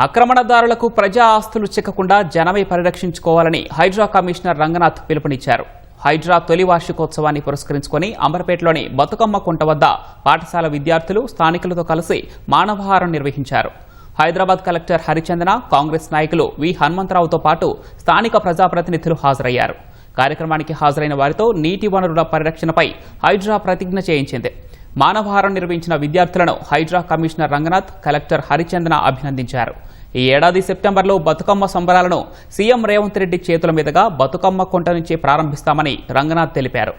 ఆక్రమణదారులకు ప్రజా ఆస్తులు చిక్కకుండా జనమే పరిరక్షించుకోవాలని హైడ్రా కమిషనర్ రంగనాథ్ పిలుపునిచ్చారు. హైడ్రా తొలి వార్షికోత్సవాన్ని పురస్కరించుకొని అంబర్పేటలోని బతుకమ్మ కుంట వద్ద పాఠశాల విద్యార్థులు స్థానికులతో కలిసి మానవహారం నిర్వహించారు. హైదరాబాద్ కలెక్టర్ హరిచందన కాంగ్రెస్ నాయకులు వి హనుమంతరావుతో పాటు స్థానిక ప్రజాప్రతినిధులు హాజరయ్యారు. కార్యక్రమానికి హాజరైన వారితో నీటి వనరుల పరిరక్షణపై హైడ్రా ప్రతిజ్ఞ చేయించింది. మానవహారం నిర్వహించిన విద్యార్థులను హైడ్రా కమిషనర్ రంగనాథ్ కలెక్టర్ హరిచందన అభినందించారు. ఈ ఏడాది సెప్టెంబర్లో బతుకమ్మ సంబరాలను సీఎం రేవంత్ రెడ్డి చేతుల మీదుగా బతుకమ్మ కుంట నుంచి ప్రారంభిస్తామని రంగనాథ్ తెలిపారు.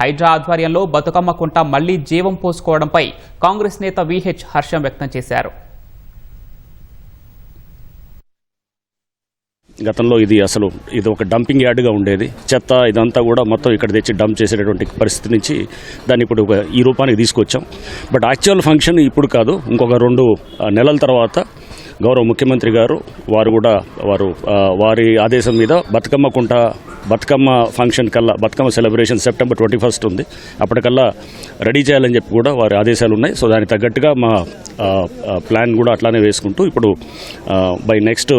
హైడ్రా ఆధ్వర్యంలో బతుకమ్మ కుంట మళ్ళీ జీవం పోసుకోవడంపై కాంగ్రెస్ నేత విహెచ్ హర్షం వ్యక్తం చేశారు. గతంలో ఇది అసలు ఇది ఒక డంపింగ్ యార్డ్గా ఉండేది. చెత్త ఇదంతా కూడా మొత్తం ఇక్కడ తెచ్చి డంప్ చేసేటటువంటి పరిస్థితి నుంచి దాన్ని ఇప్పుడు ఈ రూపానికి తీసుకొచ్చాం. బట్ యాక్చువల్ ఫంక్షన్ ఇప్పుడు కాదు ఇంకొక రెండు నెలల తర్వాత గౌరవ ముఖ్యమంత్రి గారు వారు కూడా వారు వారి ఆదేశం మీద బతుకమ్మ కుంట బతుకమ్మ ఫంక్షన్ కల్లా Bathukamma celebration September twenty first ఉంది. అప్పటికల్లా రెడీ చేయాలని చెప్పి కూడా వారి ఆదేశాలు ఉన్నాయి. సో దానికి తగ్గట్టుగా మా ప్లాన్ కూడా అట్లానే వేసుకుంటూ ఇప్పుడు by next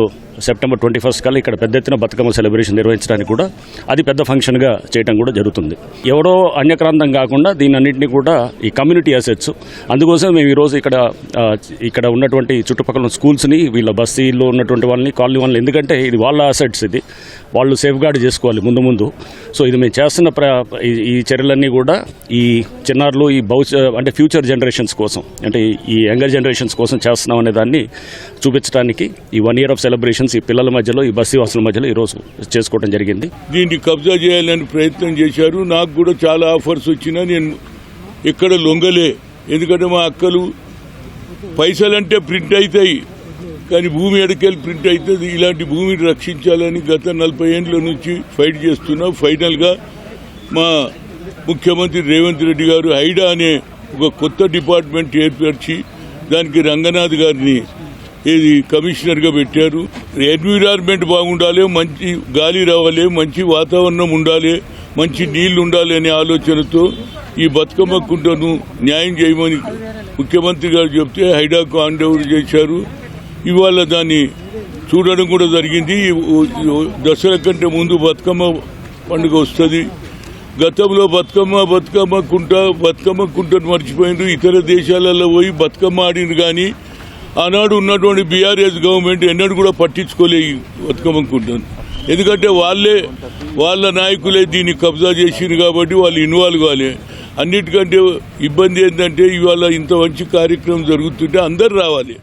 September twenty first కల్లా ఇక్కడ పెద్ద ఎత్తున బతుకమ్మ సెలబ్రేషన్ నిర్వహించడానికి కూడా అది పెద్ద ఫంక్షన్గా చేయడం కూడా జరుగుతుంది. ఎవరో అన్యక్రాంతం కాకుండా దీని అన్నింటినీ కూడా ఈ కమ్యూనిటీ అసెట్స్. అందుకోసం మేము ఈరోజు ఇక్కడ ఇక్కడ ఉన్నటువంటి చుట్టుపక్కల స్కూల్స్ని వీళ్ళ బస్తీల్లో ఉన్నటువంటి వాళ్ళని కాలనీ వాళ్ళని ఎందుకంటే ఇది వాళ్ళ అసెట్స్ ఇది. వాళ్ళు సేఫ్ గార్డ్ చేసుకోవాలి ముందు ముందు. సో ఇది మేము చేస్తున్న ప్ర ఈ- చర్యలన్నీ కూడా ఈ చిన్నారులు ఈ భవిష్య అంటే ఫ్యూచర్ జనరేషన్స్ కోసం అంటే ఈ యంగర్ జనరేషన్స్ కోసం చేస్తున్నాం అనే దాన్ని చూపించడానికి ఈ వన్ ఇయర్ ఆఫ్ సెలబ్రేషన్స్ ఈ పిల్లల మధ్యలో ఈ బస్తీ వాసుల మధ్యలో ఈరోజు చేసుకోవడం జరిగింది. దీన్ని కబ్జా చేయాలని ప్రయత్నం చేశారు. నాకు కూడా చాలా ఆఫర్స్ వచ్చినా నేను ఎక్కడ లొంగలే. ఎందుకంటే మా అక్కలు పైసలంటే ప్రింట్ అవుతాయి. కానీ భూమి ఎడకెళ్ళి ప్రింట్ అవుతుంది ఇలాంటి భూమిని రక్షించాలని గత నలభై ఏండ్ల నుంచి ఫైట్ చేస్తున్నాం. ఫైనల్గా మా ముఖ్యమంత్రి రేవంత్ రెడ్డి గారు హైడా అనే ఒక కొత్త డిపార్ట్మెంట్ ఏర్పరిచి దానికి రంగనాథ్ గారిని ఇది కమిషనర్గా పెట్టారు. ఎన్విరాన్మెంట్ బాగుండాలి మంచి గాలి రావాలి మంచి వాతావరణం ఉండాలి మంచి నీళ్ళు ఉండాలి అనే ఆలోచనతో ఈ బతుకమ్మ కుంటను న్యాయం చేయమని ముఖ్యమంత్రి గారు చెప్తే హైడాకు హ్యాండ్ చేశారు. ఇవాళ దాన్ని చూడడం కూడా జరిగింది. దసరా కంటే ముందు బతుకమ్మ పండుగ వస్తుంది. గతంలో బతుకమ్మ బతుకమ్మ కుంట బతుకమ్మ కుంటను మర్చిపోయిండ్రు. ఇతర దేశాలలో పోయి బతుకమ్మ ఆడిండ్రు కానీ ఆనాడు ఉన్నటువంటి బీఆర్ఎస్ గవర్నమెంట్ ఎన్నడూ కూడా పట్టించుకోలే బతుకమ్మ కుంటను ఎందుకంటే వాళ్ళే వాళ్ళ నాయకులే దీన్ని కబ్జా చేసిండ్రు కాబట్టి వాళ్ళు ఇన్వాల్వ్ కాలే. అన్నిటికంటే ఇబ్బంది ఏంటంటే ఇవాళ ఇంత మంచి కార్యక్రమం జరుగుతుంటే అందరు రావాలి.